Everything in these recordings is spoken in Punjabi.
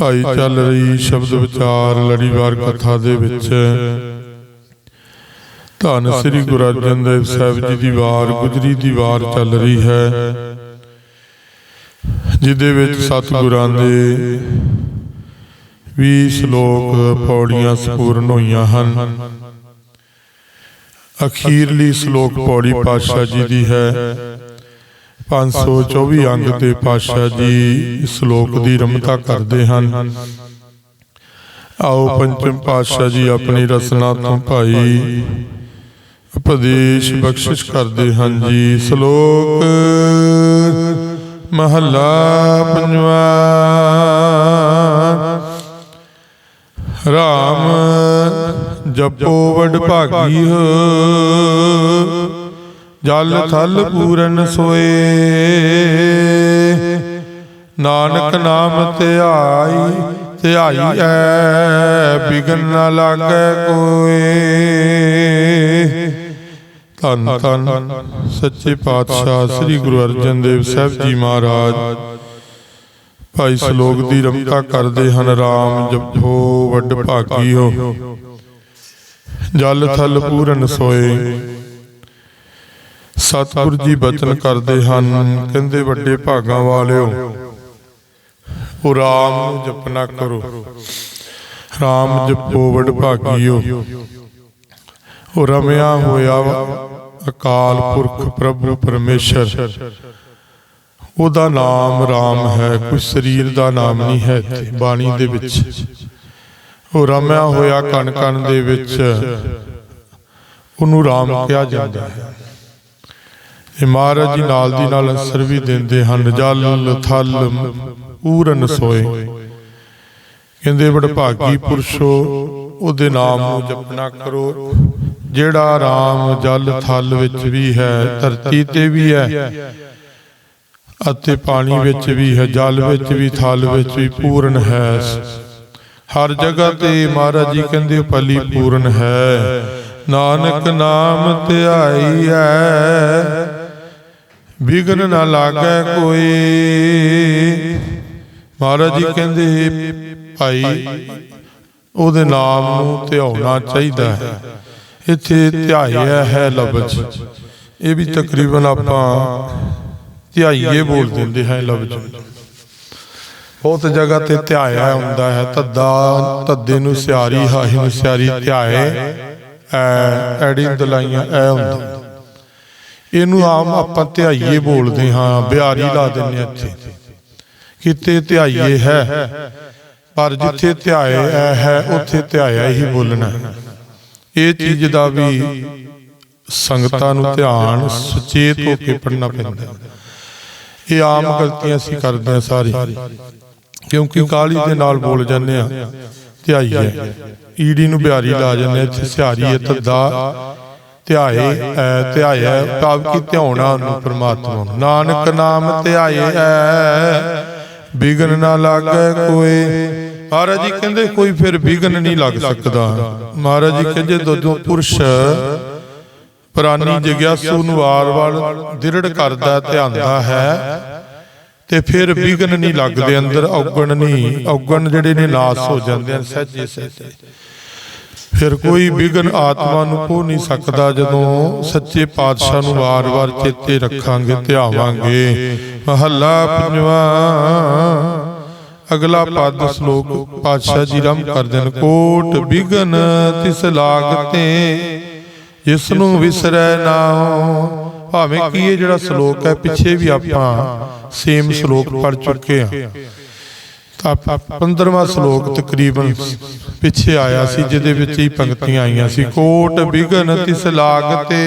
ਭਾਈ ਚੱਲ ਰਹੀ ਸ਼ਬਦ ਵਿਚਾਰ ਲੜੀਵਾਰ ਕਥਾ ਦੇ ਵਿੱਚ। ਧੰਨ ਸ੍ਰੀ ਗੁਰੂ ਅਰਜਨ ਦੇਵ ਸਾਹਿਬ ਜੀ ਦੀ ਵਾਰ ਗੁਜਰੀ ਦੀ ਵਾਰ ਚੱਲ ਰਹੀ ਹੈ। ਜਿਹਦੇ ਵਿੱਚ ਸਤਿਗੁਰਾਂ ਦੇ ਵੀ ਸ਼ਲੋਕ ਪੌੜੀਆਂ ਸੰਪੂਰਨ ਹੋਈਆਂ ਹਨ। ਅਖੀਰਲੀ ਸ਼ਲੋਕ ਪੌੜੀ ਪਾਤਸ਼ਾਹ ਜੀ ਦੀ ਹੈ। 524 ਅੰਗ ਤੇ ਪਾਤਸ਼ਾਹ ਜੀ ਇਸ ਸ਼ਲੋਕ ਦੀ ਰਮਤਾ ਕਰਦੇ ਹਨ। ਆਓ ਪੰਚਮ ਪਾਤਸ਼ਾਹ ਜੀ ਆਪਣੀ ਰਸਨਾ ਤੋਂ ਭਾਈ ਉਪਦੇਸ਼ ਬਖਸ਼ਿਸ਼ ਕਰਦੇ ਹਨ ਜੀ। ਸ਼ਲੋਕ ਮਹੱਲਾ ਪੰਜਵਾ। RAM ਜਪੋ ਵਡ ਭਾਗੀ ਹੋ ਜਲ ਥਲ ਪੂਰਨ ਸੋਏ। ਨਾਨਕ ਨਾਮ ਧਿਆਈ ਧਿਆਈ ਐ ਬਿਗਨ ਨ ਲਾਗੈ ਕੋਏ। ਧੰਨ ਧੰਨ ਸੱਚੇ ਪਾਤਸ਼ਾਹ ਸ੍ਰੀ ਗੁਰੂ ਅਰਜਨ ਦੇਵ ਸਾਹਿਬ ਜੀ ਮਹਾਰਾਜ। ਭਾਈ ਸ਼ਲੋਕ ਦੀ ਰਮਤਾ ਕਰਦੇ ਹਨ RAM ਜਪੋ ਵੱਡ ਭਾਗੀ ਹੋ। ਜਲ ਥਲ ਪੂਰਨ ਸੋਏ। ਸਤਿਗੁਰ ਜੀ ਬਚਨ ਕਰਦੇ ਹਨ, ਕਹਿੰਦੇ ਵੱਡੇ ਭਾਗਾਂ ਵਾਲਿਓ, ਉਹ RAM ਨੂੰ ਜਪਨਾ ਕਰੋ। RAM ਜਪੋ ਵੱਡ ਭਾਗੀਓ। ਉਹ ਰਮਿਆ ਹੋਇਆ ਅਕਾਲ ਪੁਰਖ ਪ੍ਰਭੂ ਪਰਮੇਸ਼ਰ। ਉਹਦਾ ਨਾਮ ਰਾਮ ਹੈ, ਕੋਈ ਸਰੀਰ ਦਾ ਨਾਮ ਨਹੀਂ ਹੈ ਇੱਥੇ, ਬਾਣੀ ਦੇ ਵਿੱਚ। ਉਹ ਰਮਿਆ ਹੋਇਆ ਕਣ ਕਣ ਦੇ ਵਿੱਚ, ਉਹਨੂੰ ਰਾਮ ਕਿਹਾ ਜਾਂਦਾ ਹੈ। ਇਹ ਮਹਾਰਾਜ ਜੀ ਨਾਲ ਦੀ ਨਾਲ ਅਸਰ ਵੀ ਦਿੰਦੇ ਹਨ। ਜਲ ਥਲ ਪੂਰਨ ਸੋਏ। ਕਹਿੰਦੇ ਬੜ ਭਾਗੀ ਪੁਰਸ਼ੋ ਉਹਦੇ ਨਾਮ ਨੂੰ ਜਪਣਾ ਕਰੋ। ਜਿਹੜਾ RAM ਜਲ ਥਲ ਵਿੱਚ ਵੀ ਹੈ ਧਰਤੀ ਤੇ ਵੀ ਹੈ। ਅਤੇ ਪਾਣੀ ਵਿੱਚ ਵੀ ਹੈ ਜਲ ਵਿੱਚ ਵੀ ਥਲ ਵਿੱਚ ਵੀ ਪੂਰਨ ਹੈ। ਹਰ ਜਗ੍ਹਾ ਤੇ ਮਹਾਰਾਜ ਜੀ ਕਹਿੰਦੇ ਪਲੀ ਪੂਰਨ ਹੈ। ਨਾਨਕ ਨਾਮ ਧਿਆਈ ਹੈ। ਵਿਗਨ ਨਾ ਲਾਗੈ ਕੋਈ। ਮਹਾਰਾਜ ਜੀ ਕਹਿੰਦੇ ਭਾਈ ਉਹਦੇ ਨਾਮ ਨੂੰ ਧਿਆਉਣਾ ਚਾਹੀਦਾ ਹੈ। ਇੱਥੇ ਧਿਆਇਆ ਹੈ ਲਫ਼ਜ਼। ਇਹ ਵੀ ਤਕਰੀਬਨ ਆਪਾਂ ਧਿਆਈਏ ਬੋਲ ਦਿੰਦੇ ਹਾਂ ਲਫ਼ਜ਼। ਬਹੁਤ ਜਗ੍ਹਾ ਤੇ ਧਿਆਇਆ ਹੁੰਦਾ ਹੈ। ਤੱਦਾ ਤੱਦੇ ਨੂੰ ਸਿਆਰੀ ਹਾਹੀ ਨੂੰ ਸਿਆਰੀ ਧਿਆਏ। ਐ ਐੜੀ ਦਲਾਈਆਂ ਐ ਹੁੰਦਾ। ਇਹਨੂੰ ਆਮ ਆਪਾਂ ਧਿਆਈਏ ਬੋਲਦੇ ਹਾਂ, ਬਿਹਾਰੀ ਲਾ ਦਿੰਦੇ ਇੱਥੇ। ਕਿਤੇ ਧਿਆਈਏ ਹੈ, ਪਰ ਜਿੱਥੇ ਧਿਆਏ ਹੈ ਉੱਥੇ ਧਿਆਇਆ ਹੀ ਬੋਲਣਾ। ਇਹ ਚੀਜ਼ ਦਾ ਵੀ ਸੰਗਤਾਂ ਨੂੰ ਧਿਆਨ ਸੁਚੇਤ ਹੋ ਕੇ ਪੜਨਾ ਪੈਂਦਾ ਇਹ ਆਮ ਗਲਤੀਆਂ ਅਸੀਂ ਕਰਦੇ ਹਾਂ ਸਾਰੀ। ਕਿਉਂਕਿ ਕਾਲੀ ਦੇ ਨਾਲ ਬੋਲ ਜਾਂਦੇ ਆ ਧਿਆਈ ਹੈ ਈੜੀ ਨੂੰ ਬਿਹਾਰੀ ਲਾ ਜਾਂਦੇ ਆ ਇੱਥੇ ਸਿਹਾਰੀ ਹੈ ਤੱਦਾ ਧਿਆਏ ਐ ਧਿਆਇਆ ਭਾਵ ਕੀ ਧਿਆਉਣਾ ਨੂੰ ਪ੍ਰਮਾਤਮਾ ਨਾਨਕ ਨਾਮ ਧਿਆਏ ਐ ਬਿਗਨ ਨਾ ਲਾਗੈ ਕੋਏ ਮਹਾਰਾਜ ਜੀ ਕਹਿੰਦੇ ਕੋਈ ਫਿਰ ਵਿਗਨ ਨਹੀਂ ਲੱਗ ਸਕਦਾ। ਮਹਾਰਾਜ ਜੀ ਕਹਿੰਦੇ ਜਦੋਂ ਪੁਰਸ਼ ਪ੍ਰਾਨੀ ਜਿਗਿਆਸੂ ਨੂੰ ਵਾਰ-ਵਾਰ ਦਿਰੜ ਕਰਦਾ ਧਿਆਨਦਾ ਹੈ ਤੇ ਫਿਰ ਵਿਗਨ ਨਹੀਂ ਲੱਗਦੇ ਅੰਦਰ ਔਗਣ ਨਹੀਂ। ਔਗਣ ਜਿਹੜੇ ਨੇ ਨਾਸ ਹੋ ਜਾਂਦੇ ਹਨ ਸਹਿਜੇ ਸਹਿਜੇ। ਫਿਰ ਕੋਈ ਵਿਗਨ ਆਤਮਾ ਨੂੰ ਕੋ ਨਹੀਂ ਸਕਦਾ, ਜਦੋਂ ਸੱਚੇ ਪਾਤਸ਼ਾਹ ਨੂੰ ਵਾਰ-ਵਾਰ ਚੇਤੇ ਰੱਖਾਂਗੇ, ਧਿਆਵਾਂਗੇ। ਮਹੱਲਾ ਪੰਜਵਾ, ਅਗਲਾ ਪਦ ਸ਼ਲੋਕ, ਪਾਤਸ਼ਾਹ ਜੀ ਰਮ ਕਰਦੇ ਨੇ ਕੋਟ ਵਿਗਨ ਤਿਸ ਲਾਗਤੇ ਜਿਸ ਨੂੰ ਵਿਸਰੈ ਨਾ ਭਾਵੇਂ ਕੀ ਇਹ ਜਿਹੜਾ ਸ਼ਲੋਕ ਹੈ, ਪਿੱਛੇ ਵੀ ਆਪਾਂ ਸੇਮ ਸ਼ਲੋਕ ਪੜ ਚੁੱਕੇ ਹਾਂ। 15ਵਾਂ ਸ਼ਲੋਕ ਤਕਰੀਬਨ ਪਿੱਛੇ ਆਇਆ ਸੀ, ਜਿਹਦੇ ਵਿੱਚ ਹੀ ਪੰਕਤੀਆਂ ਆਈਆਂ ਸੀ। ਕੋਟ ਵਿਗਨ ਤਿਸ ਲਾਗਤੇ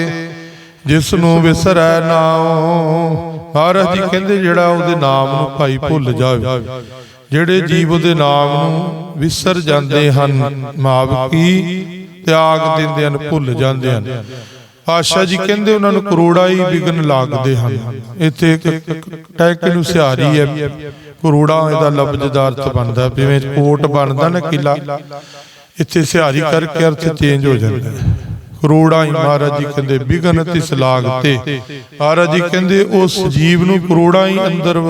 ਜਿਸ ਨੂੰ ਵਿਸਰੈ ਨਾਉ। ਮਹਾਰਾਜ ਜੀ ਕਹਿੰਦੇ ਜਿਹੜਾ ਉਹਦੇ ਨਾਮ ਨੂੰ ਭਾਈ ਭੁੱਲ ਜਾਵੇ, ਜਿਹੜੇ ਜੀਵ ਉਹਦੇ ਨਾਮ ਨੂੰ ਵਿਸਰ ਜਾਂਦੇ ਹਨ ਮਾਵਕੀ ਤਿਆਗ ਦਿੰਦੇ ਹਨ, ਭੁੱਲ ਜਾਂਦੇ ਹਨ। ਪਾਸ਼ਾ ਜੀ ਕਹਿੰਦੇ ਉਹਨਾਂ ਨੂੰ ਕਰੋੜਾ ਹੀ ਵਿਗਨ ਲੱਗਦੇ ਹਨ। ਇੱਥੇ ਇੱਕ ਟੈਕ ਨੂੰ ਸਿਹਾਰੀ ਹੈ। ਕਰੋੜਾ ਇਹਦਾ ਲਫ਼ਜ਼ ਦਾ ਅਰਥ ਬਣਦਾ ਜਿਵੇਂ ਕੋਟ ਬਣਦਾ ਨਾ ਕਿਲਾ, ਇੱਥੇ ਸਿਹਾਰੀ ਕਰਕੇ ਅਰਥ ਚੇਂਜ ਹੋ ਜਾਂਦਾ ਹੈ। ਹੀ ਮਹਾਰਾਜ ਜੀ ਕਹਿੰਦੇ ਵਿਗਨ ਤਿਸ ਲਾਗ ਤੇ। ਮਹਾਰਾਜ ਜੀ ਕਹਿੰਦੇ ਉਸ ਜੀਵ ਨੂੰ ਕਰੋੜਾਂ ਹੀ ਅੰਦਰ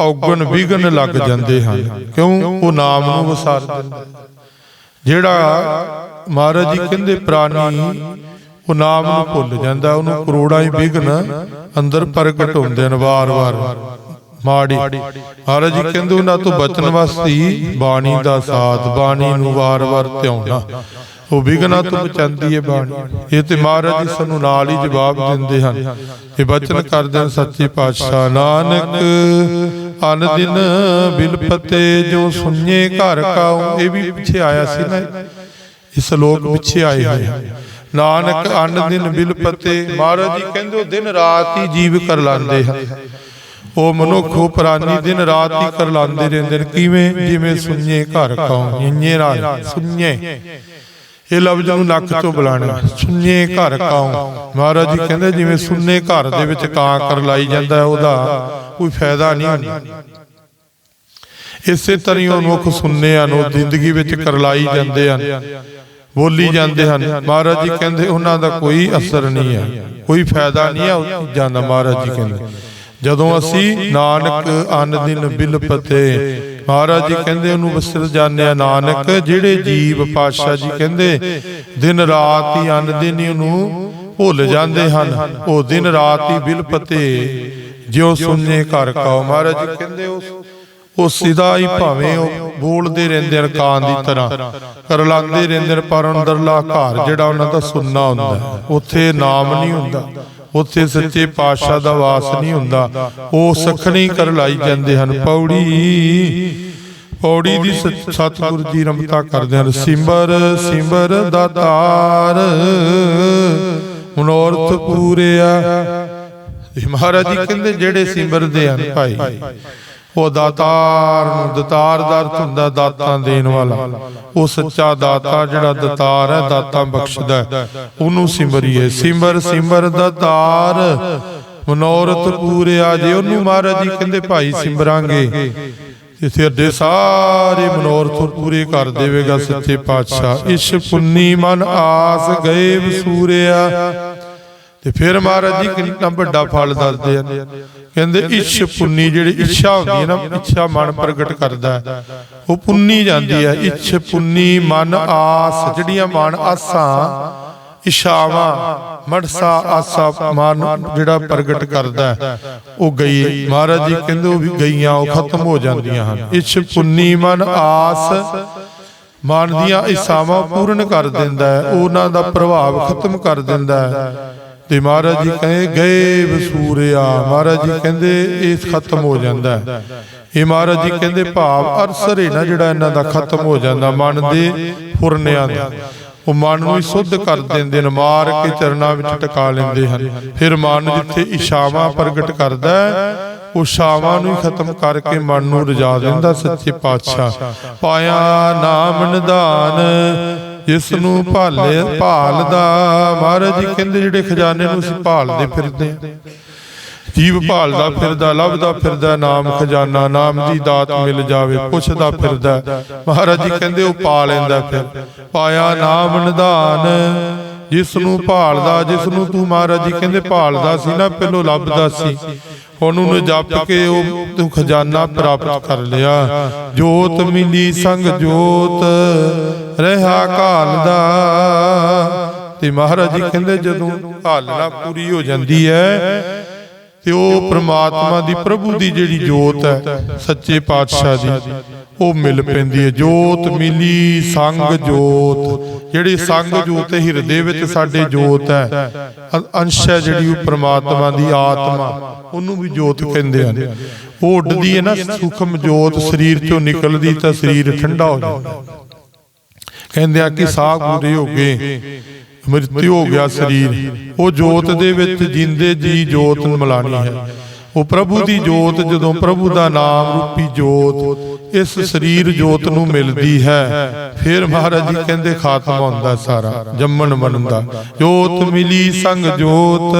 ਔਗਣ ਵਿਗਨ ਲੱਗ ਜਾਂਦੇ ਹਨ। ਕਿਉਂ? ਉਹ ਨਾਮ ਨੂੰ ਵਸਾਰ ਦਿੰਦਾ ਜਿਹੜਾ ਮਹਾਰਾਜ ਜੀ ਕਹਿੰਦੇ ਪ੍ਰਾਣੀ ਉਹ ਨਾਮ ਨੂੰ ਭੁੱਲ ਜਾਂਦਾ, ਉਹਨੂੰ ਕਰੋੜਾਂ ਹੀ ਵਿਗਨ ਅੰਦਰ ਪ੍ਰਗਟ ਹੁੰਦੇ ਨੇ ਵਾਰ-ਵਾਰ। ਮਾੜੀ। ਮਹਾਰਾਜ ਜੀ ਕਹਿੰਦੇ ਉਹਨਾਂ ਤੋਂ ਬਚਣ ਵਾਸਤੇ ਬਾਣੀ ਦਾ ਸਾਥ, ਬਾਣੀ ਨੂੰ ਵਾਰ-ਵਾਰ ਧਿਆਉਣਾ। ਉਹ ਵਿਗਨਾ ਤੋਂ ਬਚਾਉਂਦੀ ਹੈ ਬਾਣੀ। ਇਹ ਤੇ ਮਹਾਰਾਜ ਜੀ ਸਾਨੂੰ ਨਾਲ ਹੀ ਜਵਾਬ ਦਿੰਦੇ ਹਨ। ਇਹ ਬਚਨ ਕਰਦੇ ਹਨ, ਸੱਚੇ ਪਾਤਸ਼ਾਹ ਨਾਨਕ ਅਨ ਦਿਨ ਬਿਲਪਤੇ ਜੋ ਸੁਣਨੇ ਘਰ ਕਾਉ। ਇਹ ਵੀ ਪਿੱਛੇ ਆਇਆ ਸੀ ਨਾ। ਇਸ ਲੋਕ ਪਿੱਛੇ ਆਏ ਹੋਏ ਨਾਨਕ ਅਨ ਦਿਨ ਬਿਲਪਤੇ ਮਹਾਰਾਜ ਜੀ ਕਹਿੰਦੇ ਉਹ ਦਿਨ ਰਾਤ ਹੀ ਜੀਵ ਕਰ ਲਾਂਦੇ ਹਨ ਉਹ ਮਨੁੱਖੋ ਪ੍ਰਾਨੀ ਦਿਨ ਰਾਤ ਹੀ ਕਰ ਲਾਂਦੇ ਰਹਿੰਦੇ ਨੇ। ਕਿਵੇਂ? ਜਿਵੇਂ ਸੁਣਨੇ ਘਰ ਕਾਉ ਇੰਨੇ ਰਾਤ ਸੁਣਨੇ ਇਹ ਲਫ਼ਜ਼ ਨੂੰ ਨੱਕ ਤੋਂ ਬੁਲਾਣਾ ਸੁਣਨੇ ਘਰ ਕਾਉ ਮਹਾਰਾਜ ਜੀ ਕਹਿੰਦੇ ਜਿਵੇਂ ਸੁਣਨੇ ਘਰ ਦੇ ਵਿੱਚ ਕਾਂ ਕਰ ਲਾਈ ਜਾਂਦਾ ਹੈ, ਉਹਦਾ ਕੋਈ ਫਾਇਦਾ ਨਹੀਂ। ਹੁੰਦਾ ਇਸੇ ਤਰ੍ਹਾਂ ਹੀ ਉਹ ਮੁਖ ਸੁਣਨੇ ਹਨ ਉਹ ਜ਼ਿੰਦਗੀ ਵਿੱਚ ਕਰਲਾਈ ਜਾਂਦੇ ਹਨ ਬੋਲੀ ਜਾਂਦੇ ਹਨ। ਮਹਾਰਾਜ ਜੀ ਕਹਿੰਦੇ ਉਹਨਾਂ ਦਾ ਕੋਈ ਅਸਰ ਨਹੀਂ ਹੈ। ਕੋਈ ਫਾਇਦਾ ਨਹੀਂ ਹੈ ਉਹ ਚੀਜ਼ਾਂ ਦਾ ਮਹਾਰਾਜ ਜੀ ਕਹਿੰਦੇ। ਜਦੋਂ ਅਸੀਂ ਨਾਨਕ ਅਨ ਦਿਨ ਬਿਲਪਤੇ ਮਹਾਰਾਜ ਜੀ ਕਹਿੰਦੇ ਉਹਨੂੰ ਵਸਰ ਜਾਣਿਆ ਨਾਨਕ ਜਿਹੜੇ ਜੀਵ ਪਾਤਸ਼ਾਹ ਜੀ ਕਹਿੰਦੇ ਦਿਨ ਰਾਤ ਹੀ ਅਨ ਦਿਨ ਹੀ ਉਹਨੂੰ ਭੁੱਲ ਜਾਂਦੇ ਹਨ। ਉਹ ਦਿਨ ਰਾਤ ਹੀ ਬਿਲਪਤੇ ਜਿਉ ਸੁਣਨੇ ਘਰ ਕਾਉ ਮਹਾਰਾਜ ਜੀ ਕਹਿੰਦੇ ਉਸ ਉਹ ਸਿਦਾ ਹੀ ਭਾਵੇਂ ਉਹ ਬੋਲਦੇ ਰਹਿੰਦੇ ਨੇ ਦੀ ਤਰ੍ਹਾਂ ਕਰਲਾਉਂਦੇ ਰਹਿੰਦੇ ਪਰ ਅੰਦਰਲਾ ਘਰ ਜਿਹੜਾ ਉਹਨਾਂ ਦਾ ਸੁੰਨਾ ਹੁੰਦਾ ਉੱਥੇ ਨਾਮ ਨਹੀਂ ਹੁੰਦਾ, ਉੱਥੇ ਸੱਚੇ ਪਾਤਸ਼ਾਹ ਦਾ ਵਾਸ ਨਹੀਂ ਹੁੰਦਾ, ਉਹ ਸਖਣੀ ਕਰ ਲਾਈ ਜਾਂਦੇ ਹਨ। ਪੌੜੀ ਪੌੜੀ ਦੀ ਸਤ- ਸਤਿਗੁਰੂ ਜੀ ਰਮਤਾ ਕਰਦੇ ਹਨ। ਸਿੰਬਰ ਸਿੰਬਰ ਦਾਤਾਰ ਮਨੋਰਥ ਪੂਰਿਆ। ਇਹ ਮਹਾਰਾਜ ਜੀ ਕਹਿੰਦੇ ਜਿਹੜੇ ਸਿਮਰਦੇ ਹਨ ਭਾਈ ਉਹ ਦਾਤਾਰ ਨੂੰ ਦਾਤਾਰ ਦਾ ਅਰਥ ਹੁੰਦਾ ਦਾਤਾਂ ਦੇਣ ਵਾਲਾ। ਉਹ ਸੱਚਾ ਦਾਤਾ ਜਿਹੜਾ ਦਾਤਾਰ ਹੈ, ਦਾਤਾਂ ਬਖਸ਼ਦਾ ਹੈ। ਉਹਨੂੰ ਸਿਮਰੀਏ। ਸਿਮਰ ਸਿਮਰ ਦਾਤਾਰ। ਮਨੋਰਥ ਪੂਰਿਆ ਜੇ। ਉਹਨੂੰ ਮਹਾਰਾਜ ਜੀ ਕਹਿੰਦੇ, ਭਾਈ ਸਿਮਰਾਂਗੇ। ਇਥੇ ਅੱਡੇ ਸਾਰੇ ਮਨੋਰਥ ਪੂਰੇ ਕਰ ਦੇਵੇਗਾ ਸੱਚੇ ਪਾਤਸ਼ਾਹ। ਇਸ ਪੁੰਨੀ ਮਨ ਆਸ ਗਏ ਵਸੂਰਿਆ। ਤੇ ਫਿਰ ਮਹਾਰਾਜ ਜੀ ਕਿੰਨਾ ਵੱਡਾ ਫਲ ਦੱਸਦੇ ਹਨ ਕਹਿੰਦੇ ਇੱਛ ਪੁੰਨੀ ਜਿਹੜੀ ਇੱਛਾ ਹੁੰਦੀ ਹੈ ਨਾ ਇੱਛਾ ਮਨ ਪ੍ਰਗਟ ਕਰਦਾ ਹੈ। ਉਹ ਪੁੰਨੀ ਜਾਂਦੀ ਹੈ ਇੱਛ ਪੁੰਨੀ ਮਨ ਆਸ ਜਿਹੜੀਆਂ ਮਨ ਆਸਾਂ ਇਸ਼ਾਵਾਂ ਮਨਸਾ ਆਸਾ ਮਨ ਜਿਹੜਾ ਪ੍ਰਗਟ ਕਰਦਾ ਉਹ ਗਈ ਮਹਾਰਾਜ ਜੀ ਕਹਿੰਦੇ ਉਹ ਵੀ ਗਈਆਂ ਉਹ ਖਤਮ ਹੋ ਜਾਂਦੀਆਂ ਹਨ। ਇੱਛ ਪੁੰਨੀ ਮਨ ਆਸ ਮਨ ਦੀਆਂ ਇਸਾਵਾਂ ਪੂਰਨ ਕਰ ਦਿੰਦਾ ਹੈ। ਉਹਨਾਂ ਦਾ ਪ੍ਰਭਾਵ ਖਤਮ ਕਰ ਦਿੰਦਾ ਹੈ। ਤੇ ਮਹਾਰਾਜ ਜੀ ਕਹੇ, ਗਏ ਵਸੂਰਿਆ। ਮਹਾਰਾਜ ਜੀ ਕਹਿੰਦੇ, ਇਹ ਖਤਮ ਹੋ ਜਾਂਦਾ ਹੈ। ਇਹ ਮਹਾਰਾਜ ਜੀ ਕਹਿੰਦੇ, ਭਾਵ ਅਰਸਰੇ ਨਾ ਜਿਹੜਾ ਇਹਨਾਂ ਦਾ ਖਤਮ ਹੋ ਜਾਂਦਾ, ਮਨ ਦੇ ਫੁਰਨਿਆਂ ਦਾ। ਉਹ ਮਨ ਨੂੰ ਸੁੱਧ ਕਰ ਦਿੰਦੇ ਨੇ ਮਾਰ ਕੇ ਚਰਨਾਂ ਵਿੱਚ ਟਿਕਾ ਲੈਂਦੇ ਹਨ। ਫਿਰ ਮਨ ਜਿੱਥੇ ਇਸ਼ਾਵਾਂ ਪ੍ਰਗਟ ਕਰਦਾ ਹੈ, ਉਹ ਸ਼ਾਵਾਂ ਨੂੰ ਖਤਮ ਕਰਕੇ ਮਨ ਨੂੰ ਰਜਾ ਦਿੰਦਾ ਸੱਚੇ ਪਾਤਸ਼ਾਹ। ਪਾਇਆ ਨਾਮ ਨਿਧਾਨ ਜਿਸ ਨੂੰ ਭਾਲੇ ਭਾਲਦਾ ਮਹਾਰਾਜ ਜੀ ਕਹਿੰਦੇ ਜਿਹੜੇ ਖਜ਼ਾਨੇ ਨੂੰ ਅਸੀਂ ਭਾਲਦੇ ਫਿਰਦੇ ਜੀਵ ਭਾਲਦਾ ਫਿਰਦਾ ਲੱਭਦਾ ਫਿਰਦਾ ਨਾਮ ਖਜ਼ਾਨਾ ਨਾਮ ਦੀ ਦਾਤ ਮਿਲ ਜਾਵੇ ਪੁੱਛਦਾ ਫਿਰਦਾ। ਮਹਾਰਾਜ ਜੀ ਕਹਿੰਦੇ ਉਹ ਪਾ ਲੈਂਦਾ ਫਿਰ। ਪਾਇਆ ਨਾਮ ਨਿਧਾਨ ਜਿਸ ਨੂੰ ਭਾਲਦਾ ਜਿਸ ਨੂੰ ਤੂੰ ਮਹਾਰਾਜ ਜੀ ਕਹਿੰਦੇ ਭਾਲਦਾ ਸੀ ਨਾ ਪਹਿਲੋਂ ਲੱਭਦਾ ਸੀ। ਹੁਣ ਉਹਨੂੰ ਜਪ ਕੇ ਉਹ ਤੂੰ ਖਜ਼ਾਨਾ ਪ੍ਰਾਪਤ ਕਰ ਲਿਆ। ਜੋਤ ਮਿਲੀ ਸੰਗ ਜੋਤ। ਰਹਾ ਘਾਲਦਾ ਤੇ ਮਹਾਰਾਜ ਜੀ ਕਹਿੰਦੇ ਜਦੋਂ ਘਾਲਣਾ ਪੂਰੀ ਹੋ ਜਾਂਦੀ ਹੈ ਤੇ ਉਹ ਪ੍ਰਮਾਤਮਾ ਦੀ ਪ੍ਰਭੂ ਦੀ ਜਿਹੜੀ ਜੋਤ ਹੈ ਸੱਚੇ ਪਾਤਸ਼ਾਹ ਦੀ ਉਹ ਮਿਲ ਪੈਂਦੀ ਹੈ। ਜੋਤ ਮਿਲੀ ਸੰਗ ਜੋਤ ਜਿਹੜੀ ਸੰਗ ਜੋਤ ਹੈ ਹਿਰਦੇ ਵਿੱਚ ਸਾਡੇ ਜੋਤ ਹੈ। ਅੰਸ਼ ਹੈ ਜਿਹੜੀ ਉਹ ਪ੍ਰਮਾਤਮਾ ਦੀ ਆਤਮਾ ਉਹਨੂੰ ਵੀ ਜੋਤ ਕਹਿੰਦੇ ਹਨ। ਉਹ ਉੱਡਦੀ ਹੈ ਨਾ ਸੂਖਮ ਜੋਤ ਸਰੀਰ ਚੋਂ ਨਿਕਲਦੀ ਤਾਂ ਸਰੀਰ ਠੰਡਾ ਹੋ ਜਾਂਦਾ। ਕਹਿੰਦੇ ਆ ਕਿ ਸਾਹ ਪੂਰੇ ਹੋ ਗਏ ਮ੍ਰਿਤਿu ਹੋ ਗਿਆ ਸਰੀਰ। ਉਹ ਜੋਤ ਦੇ ਵਿੱਚ ਜਿੰਦੇ ਜੀ ਜੋਤ ਨੂੰ ਮਿਲਾਣੀ ਹੈ। ਉਹ ਪ੍ਰਭੂ ਦੀ ਜੋਤ ਜਦੋਂ ਪ੍ਰਭੂ ਦਾ ਨਾਮ ਰੂਪੀ ਜੋਤ ਇਸ ਸਰੀਰ ਜੋਤ ਨੂੰ ਮਿਲਦੀ ਹੈ। ਫਿਰ ਮਹਾਰਾਜ ਜੀ ਕਹਿੰਦੇ ਖਾਤਮਾ ਹੁੰਦਾ ਸਾਰਾ ਜੰਮਣ ਮਰਨ ਦਾ। ਜੋਤ ਮਿਲੀ ਸੰਗ ਜੋਤ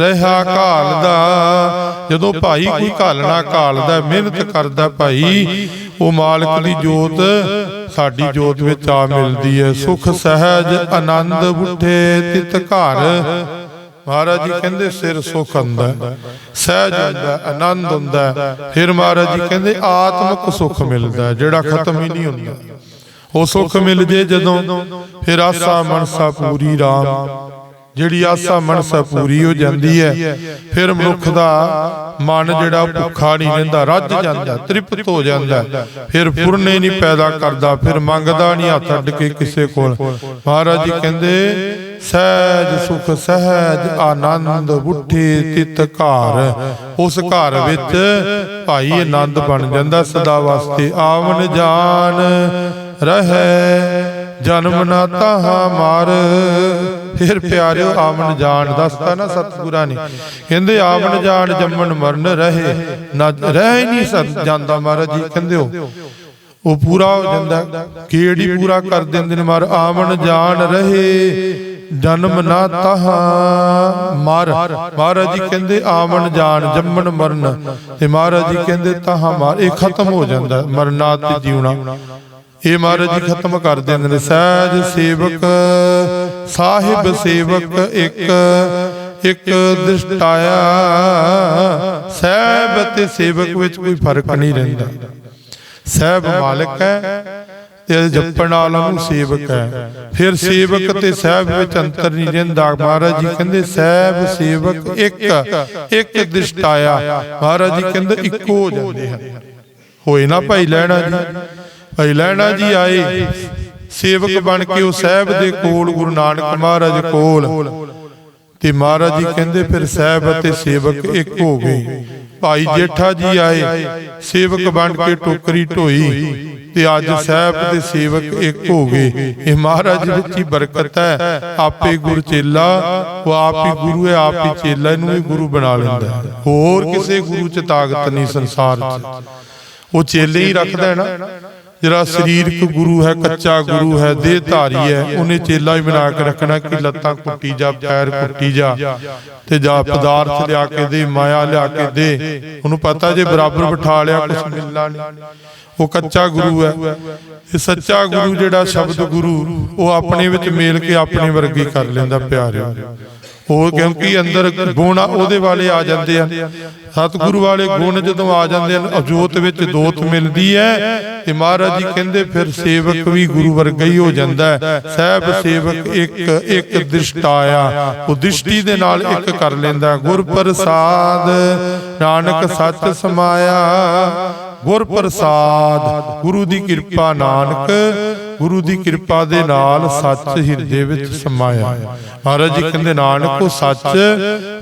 ਰਹਾ ਘਾਲ ਦਾ। ਜਦੋਂ ਭਾਈ ਕੋਈ ਘਾਲਣਾ ਘਾਲਦਾ ਮਿਹਨਤ ਕਰਦਾ ਭਾਈ ਉਹ ਮਾਲਕ ਦੀ ਜੋਤ ਸਾਡੀ ਜੋਤ ਵਿੱਚ ਆ ਮਿਲਦੀ ਹੈ। ਸੁਖ ਸਹਿਜ ਆਨੰਦ ਬੁੱਠੇ ਤਿਤ ਘਰ। ਮਹਾਰਾਜ ਜੀ ਕਹਿੰਦੇ ਸਿਰ ਸੁਖ ਹੁੰਦਾ ਸਹਿਜ ਹੁੰਦਾ ਆਨੰਦ ਹੁੰਦਾ। ਫਿਰ ਮਹਾਰਾਜ ਜੀ ਕਹਿੰਦੇ ਆਤਮਿਕ ਸੁਖ ਮਿਲਦਾ ਜਿਹੜਾ ਖਤਮ ਹੀ ਨਹੀਂ ਹੁੰਦਾ। ਉਹ ਸੁਖ ਮਿਲ ਜੇ ਜਦੋਂ ਫਿਰ ਆਸਾ ਮਨਸਾ ਪੂਰੀ ਰਾਮ। ਜਿਹੜੀ ਆਸਾ ਮਨਸਾ ਪੂਰੀ ਹੋ ਜਾਂਦੀ ਹੈ ਫਿਰ ਮਨੁੱਖ ਦਾ ਮਨ ਜਿਹੜਾ ਭੁੱਖਾ ਨਹੀਂ ਰਹਿੰਦਾ ਰੱਜ ਜਾਂਦਾ ਤ੍ਰਿਪਤ ਹੋ ਜਾਂਦਾ ਫਿਰ ਫੁਰਨੇ ਨਹੀਂ ਪੈਦਾ ਕਰਦਾ ਫਿਰ ਮੰਗਦਾ ਨਹੀਂ ਹੱਥ ਅੱਡ ਕੇ ਕਿਸੇ ਕੋਲ। ਮਹਾਰਾਜ ਜੀ ਕਹਿੰਦੇ ਸਹਿਜ ਸੁਖ ਸਹਿਜ ਆਨੰਦ ਬੁੱਠੇ ਤਿਤ ਘਰ। ਉਸ ਘਰ ਵਿੱਚ ਭਾਈ ਆਨੰਦ ਬਣ ਜਾਂਦਾ ਸਦਾ ਵਾਸਤੇ ਆਵਨ ਜਾਨ ਰਹੈ। ਜਨਮ ਨਾ ਤਾਹਾ ਮਾਰ। ਫਿਰ ਪਿਆਰਿਓ ਆਵਨ ਜਾਣ ਦੱਸਤਾ ਨਾ ਸਤਿਗੁਰਾਂ ਨੇ। ਕਹਿੰਦੇ ਆਵਨ ਜਾਣ ਜੰਮਣ ਮਰਨ ਰਹੇ। ਨਾ ਰਹਿ ਨਹੀਂ ਸਕ- ਜਾਂਦਾ ਮਹਾਰਾਜ ਜੀ ਕਹਿੰਦੇ ਹੋ। ਉਹ ਪੂਰਾ ਹੋ ਜਾਂਦਾ। ਕਿਹੜੀ ਪੂਰਾ ਕਰ ਦਿੰਦੇ ਨੇ ਮਰ ਆਵਣ ਜਾਣ ਰਹੇ। ਜਨਮ ਨਾ ਤਹਾ ਮਰ। ਮਹਾਰਾਜ ਜੀ ਕਹਿੰਦੇ ਆਵਣ ਜਾਣ ਜੰਮਣ ਮਰਨ। ਤੇ ਮਹਾਰਾਜ ਜੀ ਕਹਿੰਦੇ ਤਹਾ ਮਰ। ਇਹ ਖਤਮ ਹੋ ਜਾਂਦਾ। ਮਰਨਾ ਤੇ ਜਿਉਣਾ। ਇਹ ਮਹਾਰਾਜ ਜੀ ਖਤਮ ਕਰ ਦਿੰਦੇ ਨੇ। ਸਹਿਜ ਸੇਵਕ, ਸਾਹਿਬ ਸੇਵਕ ਇੱਕ ਇੱਕ ਦ੍ਰਿਸ਼ਟਾਇਆ ਸਹਿਬ ਤੇ ਸੇਵਕ ਵਿੱਚ ਕੋਈ ਫ਼ਰਕ ਨਹੀਂ ਰਹਿੰਦਾ। ਸਹਿਬ ਮਾਲਕ ਹੈ ਤੇ ਜਪਣ ਵਾਲਾ ਨੂੰ ਸੇਵਕ ਹੈ। ਫਿਰ ਸੇਵਕ ਤੇ ਸਹਿਬ ਵਿੱਚ ਅੰਤਰ ਨਹੀਂ ਰਹਿੰਦਾ। ਮਹਾਰਾਜ ਜੀ ਕਹਿੰਦੇ, ਸਹਿਬ ਸੇਵਕ ਇੱਕ ਇੱਕ ਦ੍ਰਿਸ਼ਟਾਇਆ ਮਹਾਰਾਜ ਜੀ ਕਹਿੰਦੇ, ਇੱਕੋ ਹੋ ਜਾਂਦੇ ਹਨ ਹੋਏ ਨਾ ਭਾਈ ਲੈਣਾ ਜੀ। ਭਾਈ ਲੈਣਾ ਜੀ ਆਏ। ਸੇਵਕ ਬਣ ਕੇ ਉਹ ਸਾਹਿਬ ਦੇ ਕੋਲ ਗੁਰੂ ਨਾਨਕ ਮਹਾਰਾਜ ਕੋਲ। ਤੇ ਮਹਾਰਾਜ ਜੀ ਕਹਿੰਦੇ ਫਿਰ ਸਾਹਿਬ ਅਤੇ ਸੇਵਕ ਇੱਕ ਹੋ ਗਏ। ਭਾਈ ਜੇਠਾ ਜੀ ਆਏ। ਸੇਵਕ ਬਣ ਕੇ ਟੋਕਰੀ ਢੋਈ ਤੇ ਅੱਜ ਸਾਹਿਬ ਤੇ ਸੇਵਕ ਇੱਕ ਹੋ ਗਏ। ਇਹ ਮਹਾਰਾਜ ਵਿੱਚ ਹੀ ਬਰਕਤ ਹੈ। ਆਪੇ ਗੁਰ ਚੇਲਾ ਉਹ ਆਪ ਹੀ ਗੁਰੂ ਹੈ ਆਪ ਹੀ ਚੇਲਾ ਇਹਨੂੰ ਵੀ ਗੁਰੂ ਬਣਾ ਲੈਂਦਾ। ਹੋਰ ਕਿਸੇ ਗੁਰੂ ਚ ਤਾਕਤ ਨਹੀਂ ਸੰਸਾਰ 'ਚ। ਉਹ ਚੇਲੇ ਹੀ ਰੱਖਦਾ ਹੈ ਨਾ। ਜਿਹੜਾ ਸਰੀਰਕ ਗੁਰੂ ਹੈ, ਕੱਚਾ ਗੁਰੂ ਹੈ ਦੇਹ ਧਾਰੀ ਹੈ, ਉਹਨੇ ਚੇਲਾ ਹੀ ਬਣਾ ਕੇ ਰੱਖਣਾ ਕਿ ਲੱਤਾਂ ਕੁੱਟੀ ਜਾ, ਪੈਰ ਕੁੱਟੀ ਜਾ ਤੇ ਜਾ ਪਦਾਰਥ ਲਿਆ ਕੇ ਦੇ, ਮਾਇਆ ਲਿਆ ਕੇ ਦੇ। ਉਹਨੂੰ ਪਤਾ ਜੇ ਬਰਾਬਰ ਬਿਠਾ ਲਿਆ ਕੁਝ ਮਿਲਣਾ ਨਹੀਂ। ਉਹ ਕੱਚਾ ਗੁਰੂ ਹੈ। ਇਹ ਸੱਚਾ ਗੁਰੂ ਜਿਹੜਾ ਸ਼ਬਦ ਗੁਰੂ, ਉਹ ਆਪਣੇ ਵਿੱਚ ਮੇਲ ਕੇ ਆਪਣੇ ਵਰਗੀ ਕਰ ਲੈਂਦਾ, ਪਿਆਰਿਓ। ਉਹ ਕਿਉਂਕਿ ਅੰਦਰ ਗੁਣ ਉਹਦੇ ਵਾਲੇ ਆ ਜਾਂਦੇ ਹਨ ਸਤਿਗੁਰੂ ਵਾਲੇ ਗੁਣ ਜਦੋਂ ਆ ਜਾਂਦੇ ਹਨ, ਅਜੋਤ ਵਿੱਚ ਦੋਤ ਮਿਲਦੀ ਹੈ ਤੇ ਮਹਾਰਾਜ ਜੀ ਕਹਿੰਦੇ ਫਿਰ ਸੇਵਕ ਵੀ ਗੁਰੂ ਵਰਗਾ ਹੀ ਹੋ ਜਾਂਦਾ ਹੈ ਸਹਿਬ ਸੇਵਕ ਇੱਕ ਇੱਕ ਦ੍ਰਿਸ਼ਟਾਇਆ ਉਹ ਦ੍ਰਿਸ਼ਟੀ ਦੇ ਨਾਲ ਇੱਕ ਕਰ ਲੈਂਦਾ ਹੈ। ਗੁਰ ਪ੍ਰਸਾਦ ਨਾਨਕ ਸੱਚ ਸਮਾਇਆ ਗੁਰ ਪ੍ਰਸਾਦ ਗੁਰੂ ਦੀ ਕਿਰਪਾ ਨਾਨਕ ਗੁਰੂ ਦੀ ਕਿਰਪਾ ਦੇ ਨਾਲ ਸੱਚ ਹਿਰਦੇ ਵਿੱਚ ਸਮਾਇਆ। ਮਹਾਰਾਜ ਜੀ ਕਹਿੰਦੇ, ਨਾਨਕ, ਉਹ ਸੱਚ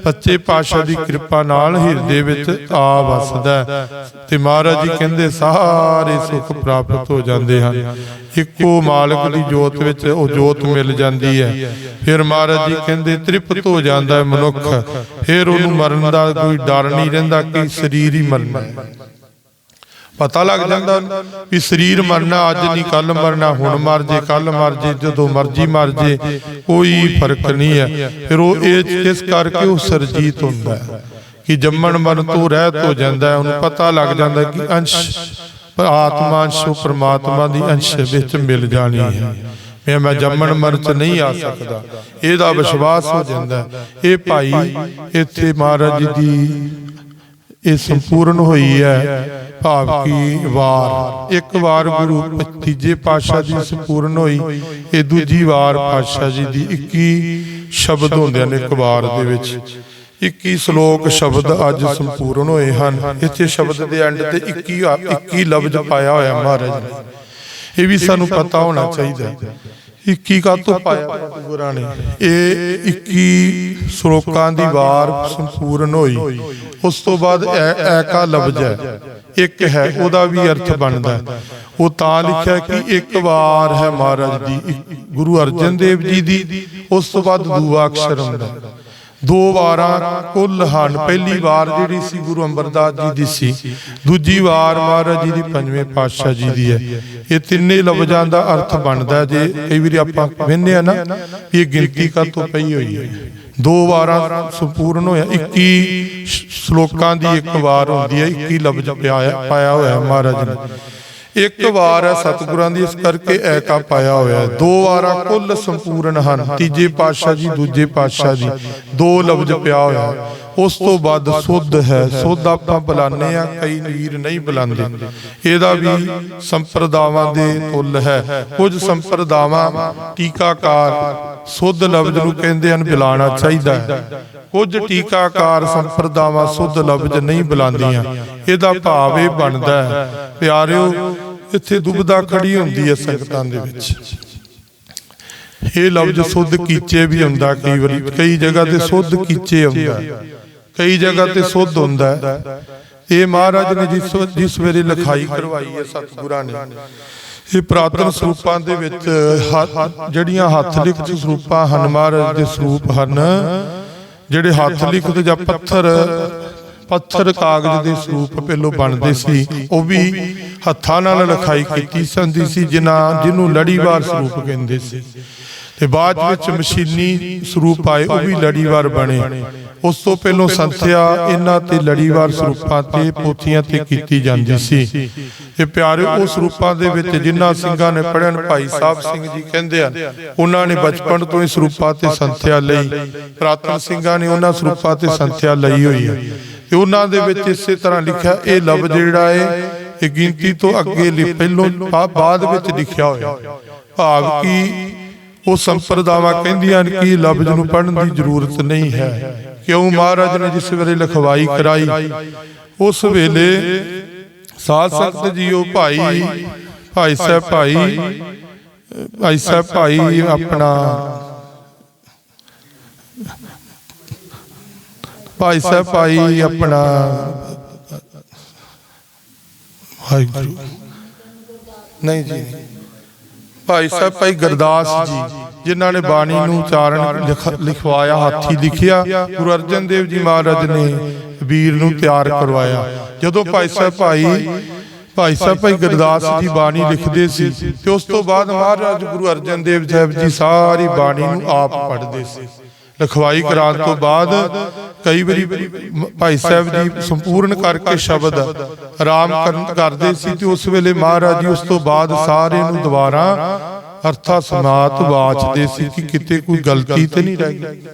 ਸੱਚੇ ਪਾਤਸ਼ਾਹ ਦੀ ਕਿਰਪਾ ਨਾਲ ਹਿਰਦੇ ਵਿੱਚ ਆ ਵਸਦਾ ਤੇ ਮਹਾਰਾਜ ਜੀ ਕਹਿੰਦੇ, ਸਾਰੇ ਸੁੱਖ ਪ੍ਰਾਪਤ ਹੋ ਜਾਂਦੇ ਹਨ। ਇੱਕੋ ਮਾਲਕ ਦੀ ਜੋਤ ਵਿੱਚ ਉਹ ਜੋਤ ਮਿਲ ਜਾਂਦੀ ਹੈ। ਫਿਰ ਮਹਾਰਾਜ ਜੀ ਕਹਿੰਦੇ, ਤ੍ਰਿਪਤ ਹੋ ਜਾਂਦਾ ਹੈ ਮਨੁੱਖ। ਫਿਰ ਉਹਨੂੰ ਮਰਨ ਦਾ ਕੋਈ ਡਰ ਨਹੀਂ ਰਹਿੰਦਾ ਕਿ ਸਰੀਰ ਹੀ ਮਰਨਾ ਹੈ। ਪਤਾ ਲੱਗ ਜਾਂਦਾ ਵੀ ਸਰੀਰ ਮਰਨਾ, ਅੱਜ ਨਹੀਂ ਕੱਲ ਮਰਨਾ, ਹੁਣ ਮਰ ਜੇ ਕੱਲ ਮਰ ਜੇ, ਜਦੋਂ ਮਰਜ਼ੀ ਮਰ ਜੇ, ਕੋਈ ਫ਼ਰਕ ਨਹੀਂ ਹੈ। ਫਿਰ ਉਹ ਇਹ ਇਸ ਕਰਕੇ ਉਹ ਸਰਜੀਤ ਹੁੰਦਾ ਕਿ ਜੰਮਣ ਮਰਨ ਤੋਂ ਰਹਿਤ ਹੋ ਜਾਂਦਾ ਉਹਨੂੰ ਪਤਾ ਲੱਗ ਜਾਂਦਾ ਕਿ ਅੰਸ਼ ਪਰ ਆਤਮਾ ਅੰਸ਼, ਉਹ ਪ੍ਰਮਾਤਮਾ ਦੀ ਅੰਸ਼ ਵਿੱਚ ਮਿਲ ਜਾਣੀ ਹੈ। ਮੈਂ ਮੈਂ ਜੰਮਣ ਮਰਨ ਚ ਨਹੀਂ ਆ ਸਕਦਾ। ਇਹਦਾ ਵਿਸ਼ਵਾਸ ਹੋ ਜਾਂਦਾ ਇਹ ਭਾਈ ਇੱਥੇ ਮਹਾਰਾਜ ਜੀ ਦੀ ਇਹ ਸੰਪੂਰਨ ਹੋਈ ਹੈ। ਭਾਵ ਕੀ ਵਾਰ? ਇੱਕ ਵਾਰ ਗੁਰੂ ਤੀਜੇ ਪਾਤਸ਼ਾਹ ਦੀ ਸੰਪੂਰਨ ਹੋਈ ਇਹ ਦੂਜੀ ਵਾਰ ਪਾਤਸ਼ਾਹ ਜੀ ਦੀ 21 ਸ਼ਬਦ ਹੁੰਦੇ ਨੇ ਇੱਕ ਵਾਰ ਦੇ ਵਿੱਚ। 21 ਸ਼ਲੋਕ ਸ਼ਬਦ ਅੱਜ ਸੰਪੂਰਨ ਹੋਏ ਹਨ। ਇੱਥੇ ਸ਼ਬਦ ਦੇ ਐਂਡ ਤੇ 21 ਆ- 21 ਲਫ਼ਜ਼ ਪਾਇਆ ਹੋਇਆ ਮਹਾਰਾਜ ਨੇ। ਇਹ ਵੀ ਸਾਨੂੰ ਪਤਾ ਹੋਣਾ ਚਾਹੀਦਾ। ਹੈ 21 ਕਾ ਤੋਂ ਪਾਇਆ ਗੁਰਾਂ ਨੇ? ਇਹ 21 ਸ਼ਲੋਕਾਂ ਦੀ ਵਾਰ ਸੰਪੂਰਨ ਹੋਈ। ਉਸ ਤੋਂ ਬਾਅਦ ਐ ਐ ਕਾ ਲਫ਼ਜ਼ ਹੈ। ਇੱਕ ਹੈ, ਉਹਦਾ ਵੀ ਅਰਥ ਬਣਦਾ ਉਹ ਤਾਂ ਲਿਖਿਆ ਕਿ ਇੱਕ ਵਾਰ ਹੈ ਮਹਾਰਾਜ ਦੀ ਗੁਰੂ ਅਰਜਨ ਦੇਵ ਜੀ ਦੀ, ਉਸ ਤੋਂ ਬਾਅਦ ਦੂਆ ਅਕਸ਼ਰ ਹੁੰਦਾ ਦੋ ਵਾਰਾਂ ਕੁੱਲ ਹਨ। ਪਹਿਲੀ ਵਾਰ ਜਿਹੜੀ ਸੀ ਗੁਰੂ ਅਮਰਦਾਸ ਜੀ ਦੀ ਸੀ, ਦੂਜੀ ਵਾਰ ਮਹਾਰਾਜ ਜੀ ਦੀ, ਪੰਜਵੇਂ ਪਾਤਸ਼ਾਹ ਜੀ ਦੀ ਹੈ। ਇਹ ਤਿੰਨੇ ਲਫ਼ਜ਼ਾਂ ਦਾ ਅਰਥ ਬਣਦਾ ਜੇ ਕਈ ਵਾਰੀ ਆਪਾਂ ਕਹਿੰਦੇ ਆ ਨਾ, ਇਹ ਗਿਣਤੀ ਕਾ ਤੋਂ ਪਈ ਹੋਈ ਹੈ? ਦੋ ਵਾਰਾਂ ਸੰਪੂਰਨ ਹੋਇਆ। 21 ਸ਼ਲੋਕਾਂ ਦੀ ਇੱਕ ਵਾਰ ਹੁੰਦੀ ਹੈ 21 ਲਫ਼ਜ਼ ਪਿਆ ਪਾਇਆ ਹੋਇਆ ਮਹਾਰਾਜ ਨੇ। ਇੱਕ ਵਾਰ ਹੈ ਸਤਿਗੁਰਾਂ ਦੀ ਇਸ ਕਰਕੇ ਐਕਾ ਪਾਇਆ ਹੋਇਆ ਹੈ। ਦੋ ਵਾਰਾਂ ਕੁੱਲ ਸੰਪੂਰਨ ਹਨ। ਤੀਜੇ ਪਾਤਸ਼ਾਹ ਜੀ, ਦੂਜੇ ਪਾਤਸ਼ਾਹ ਜੀ। ਦੋ ਲਫ਼ਜ਼ ਪਿਆ ਹੋਇਆ ਹੈ। ਉਸ ਤੋਂ ਬਾਅਦ ਸੁੱਧ ਹੈ। ਸੁੱਧ ਆਪਾਂ ਬੁਲਾਉਂਦੇ ਆ ਕਈ ਵੀਰ ਨਹੀਂ ਬੁਲਾਉਂਦੇ। ਇਹਦਾ ਵੀ ਸੰਪਰਦਾਵਾਂ ਦੇ ਤੁੱਲ ਹੈ। ਕੁਝ ਸੰਪਰਦਾਵਾਂ ਟੀਕਾਕਾਰ ਸੁੱਧ ਲਫ਼ਜ਼ ਨੂੰ ਕਹਿੰਦੇ ਹਨ, ਬੁਲਾਉਣਾ ਚਾਹੀਦਾ ਹੈ। ਕੁਝ ਟੀਕਾਕਾਰ ਸੰਪਰਦਾਵਾਂ ਸੁੱਧ ਲਫ਼ਜ਼ ਨਹੀਂ ਬੁਲਾਉਂਦੀਆਂ। ਇਹਦਾ ਭਾਵ ਇਹ ਬਣਦਾ ਹੈ। ਪਿਆਰਿਓ ਇੱਥੇ ਦੁਬਦਾ ਖੜੀ ਹੁੰਦੀ ਹੈ ਸੰਗਤਾਂ ਦੇ ਵਿੱਚ। ਇਹ ਲਫ਼ਜ਼ ਸੁੱਧ ਕੀਚੇ ਵੀ ਹੁੰਦਾ ਕਈ ਵਾਰੀ। ਕਈ ਜਗ੍ਹਾ ਤੇ ਸੁੱਧ ਕੀਚੇ ਹੁੰਦਾ ਕਈ ਜਗ੍ਹਾ ਤੇ ਸੁੱਧ ਹੁੰਦਾ ਇਹ ਮਹਾਰਾਜ ਨੇ ਜਿਸ ਜਿਸ ਵੇਲੇ ਲਿਖਾਈ ਕਰਵਾਈ ਹੈ ਸਤਿਗੁਰਾਂ ਨੇ, ਇਹ ਪ੍ਰਾਤਨ ਸਰੂਪਾਂ ਦੇ ਵਿੱਚ ਜਿਹੜੀਆਂ ਹੱਥ ਲਿਖਤ ਸਰੂਪਾਂ ਹਨ ਮਹਾਰਾਜ ਦੇ ਸਰੂਪ ਹਨ, ਜਿਹੜੇ ਹੱਥ ਲਿਖਤ ਜਾਂ ਪੱਥਰ ਪੱਥਰ ਕਾਗਜ਼ ਦੇ ਸਰੂਪ ਪਹਿਲੋਂ ਬਣਦੇ ਸੀ। ਉਹ ਵੀ ਹੱਥਾਂ ਨਾਲ ਲਿਖਾਈ ਕੀਤੀ ਸੰਦੀ ਸੀ ਜਿਨ੍ਹਾਂ ਜਿਹਨੂੰ ਲੜੀਵਾਰ ਸਰੂਪ ਕਹਿੰਦੇ ਸੀ। ਤੇ ਬਾਅਦ ਵਿੱਚ ਮਸ਼ੀਨੀ ਸਰੂਪ ਆਏ ਉਹ ਵੀ ਲੜੀਵਾਰ ਬਣੇ। ਉਸ ਤੋਂ ਪਹਿਲੋਂ ਸੰਥਿਆ ਇਹਨਾਂ ਤੇ ਲੜੀਵਾਰ ਸਰੂਪਾਂ ਤੇ ਪੋਥੀਆਂ ਤੇ ਕੀਤੀ ਜਾਂਦੀ ਸੀ। ਇਹ ਪਿਆਰਿਓ ਉਸ ਸਰੂਪਾਂ ਦੇ ਵਿੱਚ ਜਿਨ੍ਹਾਂ ਸਿੰਘਾਂ ਨੇ ਪੜ੍ਹਨ ਭਾਈ ਸਾਹਿਬ ਸਿੰਘ ਜੀ ਕਹਿੰਦੇ ਹਨ ਉਹਨਾਂ ਨੇ ਬਚਪਨ ਤੋਂ ਹੀ ਸਰੂਪਾਂ ਤੇ ਸੰਥਿਆ ਲਈ ਪ੍ਰਾਤਨ ਸਿੰਘਾਂ ਨੇ ਉਹਨਾਂ ਸਰੂਪਾਂ ਤੇ ਸੰਥਿਆ ਲਈ ਹੋਈ ਹੈ ਤੇ ਉਹਨਾਂ ਦੇ ਵਿੱਚ ਇਸੇ ਤਰ੍ਹਾਂ ਲਿਖਿਆ, ਇਹ ਲਫ਼ਜ਼ ਜਿਹੜਾ ਹੈ ਇਹ ਗਿਣਤੀ ਤੋਂ ਅੱਗੇ ਲਿ ਪਹਿਲੋਂ ਬਾਅਦ ਵਿੱਚ ਲਿਖਿਆ ਹੋਇਆ। ਭਾਵ ਕਿ ਉਹ ਸੰਪਰਦਾਵਾਂ ਕਹਿੰਦੀਆਂ ਹਨ ਕਿ ਲਫ਼ਜ਼ ਨੂੰ ਪੜ੍ਹਨ ਦੀ ਜ਼ਰੂਰਤ ਨਹੀਂ ਹੈ। ਕਿਉਂ ਮਹਾਰਾਜ ਨੇ ਜਿਸ ਵੇਲੇ ਲਿਖਵਾਈ ਕਰਾਈ, ਉਸ ਵੇਲੇ ਸਾਧ ਸੰਗਤ ਜੀਓ ਭਾਈ ਭਾਈ ਸਾਹਿਬ ਭਾਈ ਭਾਈ ਸਾਹਿਬ ਭਾਈ ਆਪਣਾ ਭਾਈ ਸਾਹਿਬ ਭਾਈ ਆਪਣਾ। ਵਾਹਿਗੁਰੂ। ਨਹੀਂ ਜੀ। ਭਾਈ ਸਾਹਿਬ ਭਾਈ ਗੁਰਦਾਸ ਜੀ ਜਿਨ੍ਹਾਂ ਨੇ ਬਾਣੀ ਨੂੰ ਉਚਾਰਨ ਲਿਖ- ਲਿਖਵਾਇਆ ਹੱਥੀ ਲਿਖਿਆ ਗੁਰੂ ਅਰਜਨ ਦੇਵ ਜੀ ਮਹਾਰਾਜ ਨੇ ਵੀਰ ਨੂੰ ਤਿਆਰ ਕਰਵਾਇਆ। ਜਦੋਂ ਭਾਈ ਸਾਹਿਬ ਭਾਈ ਭਾਈ ਸਾਹਿਬ ਭਾਈ ਗੁਰਦਾਸ ਜੀ ਬਾਣੀ ਲਿਖਦੇ ਸੀ ਤੇ ਉਸ ਤੋਂ ਬਾਅਦ ਮਹਾਰਾਜ ਗੁਰੂ ਅਰਜਨ ਦੇਵ ਸਾਹਿਬ ਜੀ ਸਾਰੀ ਬਾਣੀ ਨੂੰ ਆਪ ਪੜ੍ਹਦੇ ਸੀ। ਲਿਖਵਾਈ ਕਰਾਉਣ ਤੋਂ ਬਾਅਦ ਕਈ ਵਾਰੀ ਭਾਈ ਸਾਹਿਬ ਜੀ ਸੰਪੂਰਨ ਕਰਕੇ ਸ਼ਬਦ ਆਰਾਮ ਕਰਨ ਕਰਦੇ ਸੀ ਤੇ ਉਸ ਵੇਲੇ ਮਹਾਰਾਜ ਜੀ ਉਸ ਤੋਂ ਬਾਅਦ ਸਾਰੇ ਨੂੰ ਦੁਬਾਰਾ ਅਰਥਾ ਸਮਾਤ ਵਾਚਦੇ ਸੀ ਕਿ ਕਿਤੇ ਕੋਈ ਗਲਤੀ ਤੇ ਨਹੀਂ ਰਹਿ ਗਈ।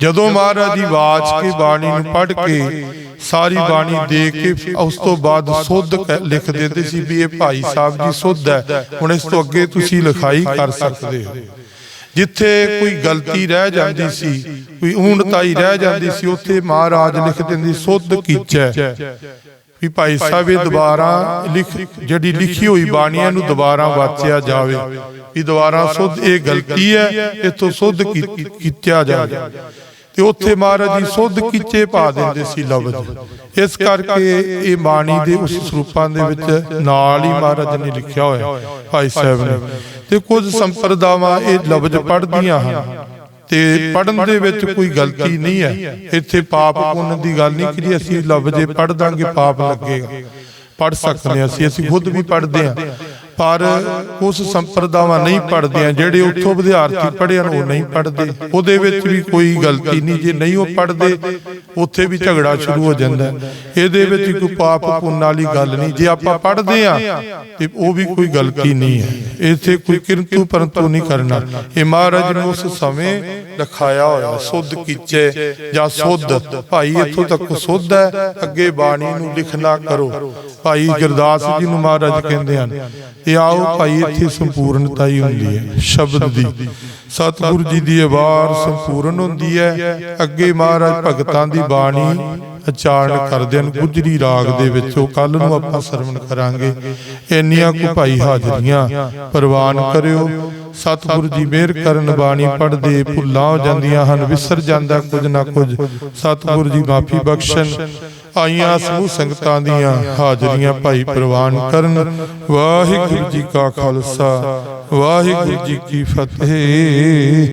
ਜਦੋਂ ਮਹਾਰਾਜ ਜੀ ਵਾਚ ਕੇ ਬਾਣੀ ਨੂੰ ਪੜ੍ਹ ਕੇ ਸਾਰੀ ਬਾਣੀ ਦੇ ਕੇ ਉਸ ਤੋਂ ਬਾਅਦ ਸੁੱਧ ਲਿਖ ਦਿੰਦੇ ਸੀ ਵੀ ਇਹ ਭਾਈ ਸਾਹਿਬ ਜੀ ਸੁੱਧ ਹੈ। ਹੁਣ ਇਸ ਤੋਂ ਅੱਗੇ ਤੁਸੀਂ ਲਿਖਾਈ ਕਰ ਸਕਦੇ ਹੋ। ਜਿੱਥੇ ਕੋਈ ਗਲਤੀ ਰਹਿ ਜਾਂਦੀ ਸੀ, ਕੋਈ ਊਣਤਾਈ ਰਹਿ ਜਾਂਦੀ ਸੀ, ਉੱਥੇ ਮਹਾਰਾਜ ਲਿਖ ਦਿੰਦੇ, ਸੁੱਧ ਕੀਚੈ। ਵੀ ਭਾਈ ਸਾਹਿਬ, ਇਹ ਦੁਬਾਰਾ ਲਿਖ, ਜਿਹੜੀ ਲਿਖੀ ਹੋਈ ਬਾਣੀਆਂ ਨੂੰ ਦੁਬਾਰਾ ਵਾਚਿਆ ਜਾਵੇ, ਵੀ ਦੁਬਾਰਾ ਸੁੱਧ, ਇਹ ਗਲਤੀ ਹੈ, ਇਥੋਂ ਸੁੱਧ ਕੀਤਾ ਜਾਵੇ। ਤੇ ਉੱਥੇ ਮਹਾਰਾਜ ਜੀ ਸੁੱਧ ਕੀਚੇ ਪਾ ਦਿੰਦੇ ਸੀ ਲਫ਼ਜ਼। ਇਸ ਕਰਕੇ ਇਹ ਬਾਣੀ ਦੇ ਉਸ ਸਰੂਪਾਂ ਦੇ ਵਿੱਚ ਨਾਲ ਹੀ ਮਹਾਰਾਜ ਨੇ ਲਿਖਿਆ ਹੋਇਆ, ਭਾਈ ਸਾਹਿਬ ਨੇ। ਤੇ ਕੁਝ ਸੰਪਰਦਾਵਾਂ ਇਹ ਲਫ਼ਜ਼ ਪੜ੍ਹਦੀਆਂ ਹਨ। ਤੇ ਪੜਨ ਦੇ ਵਿੱਚ ਕੋਈ ਗਲਤੀ ਨਹੀਂ ਹੈ। ਇੱਥੇ ਪਾਪ ਪੁੰਨ ਦੀ ਗੱਲ ਨਹੀਂ ਕਿ ਅਸੀਂ ਲਫ਼ਜ਼ੇ ਪੜ੍ਹ ਦਾਂਗੇ, ਪਾਪ ਲੱਗੇਗਾ। ਪੜ੍ਹ ਸਕਦੇ ਹਾਂ ਅਸੀਂ ਅਸੀਂ ਖੁਦ ਵੀ ਪੜ੍ਹਦੇ ਹਾਂ। ਪਰ ਉਸ ਸੰਪਰਦਾਵਾਂ ਨਹੀਂ ਪੜਦੇ ਆ ਜਿਹੜੇ ਉੱਥੋਂ ਵਿਦਿਆਰਥੀ ਪੜ੍ਹੇ ਹਨ, ਉਹ ਨਹੀਂ ਪੜਦੇ ਉਹਦੇ ਵਿੱਚ ਵੀ ਕੋਈ ਗਲਤੀ ਨਹੀਂ, ਜੇ ਨਹੀਂ ਉਹ ਪੜ੍ਹਦੇ ਉੱਥੇ ਵੀ ਝਗੜਾ ਸ਼ੁਰੂ ਹੋ ਜਾਂਦਾ। ਇਹਦੇ ਵਿੱਚ ਕੋਈ ਪਾਪ ਪੁੰਨ ਵਾਲੀ ਗੱਲ ਨਹੀਂ। ਜੇ ਆਪਾਂ ਪੜ੍ਹਦੇ ਆ ਤੇ ਉਹ ਵੀ ਕੋਈ ਗਲਤੀ ਨਹੀਂ ਹੈ। ਇੱਥੇ ਕੋਈ ਕਿਰਤੂ ਪਰੰਤੂ ਨਹੀਂ ਕਰਨਾ। ਇਹ ਮਹਾਰਾਜ ਨੇ ਉਸ ਸਮੇਂ ਲਿਖਾਇਆ ਹੋਇਆ ਸੁੱਧ ਕੀਚੇ ਜਾਂ ਸੁੱਧ। ਭਾਈ ਇੱਥੋਂ ਤੱਕ ਸੁੱਧ ਹੈ ਅੱਗੇ ਬਾਣੀ ਨੂੰ ਲਿਖਣਾ ਕਰੋ। ਭਾਈ ਗੁਰਦਾਸ ਜੀ ਨੂੰ ਮਹਾਰਾਜ ਕਹਿੰਦੇ ਹਨ ਇਹ ਆਓ ਭਾਈ ਇੱਥੇ ਸੰਪੂਰਨਤਾ ਹੀ ਹੁੰਦੀ ਹੈ ਸ਼ਬਦ ਦੀ। ਸਤਿਗੁਰੂ ਜੀ ਦੀ ਆਵਾਜ਼ ਸੰਪੂਰਨ ਹੁੰਦੀ ਹੈ। ਅੱਗੇ ਮਹਾਰਾਜ ਭਗਤਾਂ ਦੀ ਬਾਣੀ ਉਚਾਰਨ ਕਰਦੇ ਹਨ। ਗੁਜਰੀ ਰਾਗ ਦੇ ਵਿੱਚ ਉਹ ਕੱਲ ਨੂੰ ਆਪਾਂ ਸਰਵਣ ਕਰਾਂਗੇ। ਇੰਨੀਆਂ ਕੁ ਭਾਈ ਹਾਜ਼ਰੀਆਂ ਪ੍ਰਵਾਨ ਕਰਿਓ। ਸਤਿਗੁਰੂ ਜੀ ਮਿਹਰ ਕਰਨ ਬਾਣੀ ਪੜ੍ਹਦੇ ਭੁੱਲਾਂ ਹੋ ਜਾਂਦੀਆਂ ਹਨ, ਵਿਸਰ ਜਾਂਦਾ ਕੁਝ ਨਾ ਕੁਝ। ਸਤਿਗੁਰੂ ਜੀ ਮਾਫੀ ਬਖਸ਼ਣ। ਆਈਆਂ ਸਮੂਹ ਸੰਗਤਾਂ ਦੀਆਂ ਹਾਜ਼ਰੀਆਂ ਭਾਈ ਪ੍ਰਵਾਨ ਕਰਨ। ਵਾਹਿਗੁਰੂ ਜੀ ਕਾ ਖਾਲਸਾ। ਵਾਹਿਗੁਰੂ ਜੀ ਕੀ ਫਤਿਹ।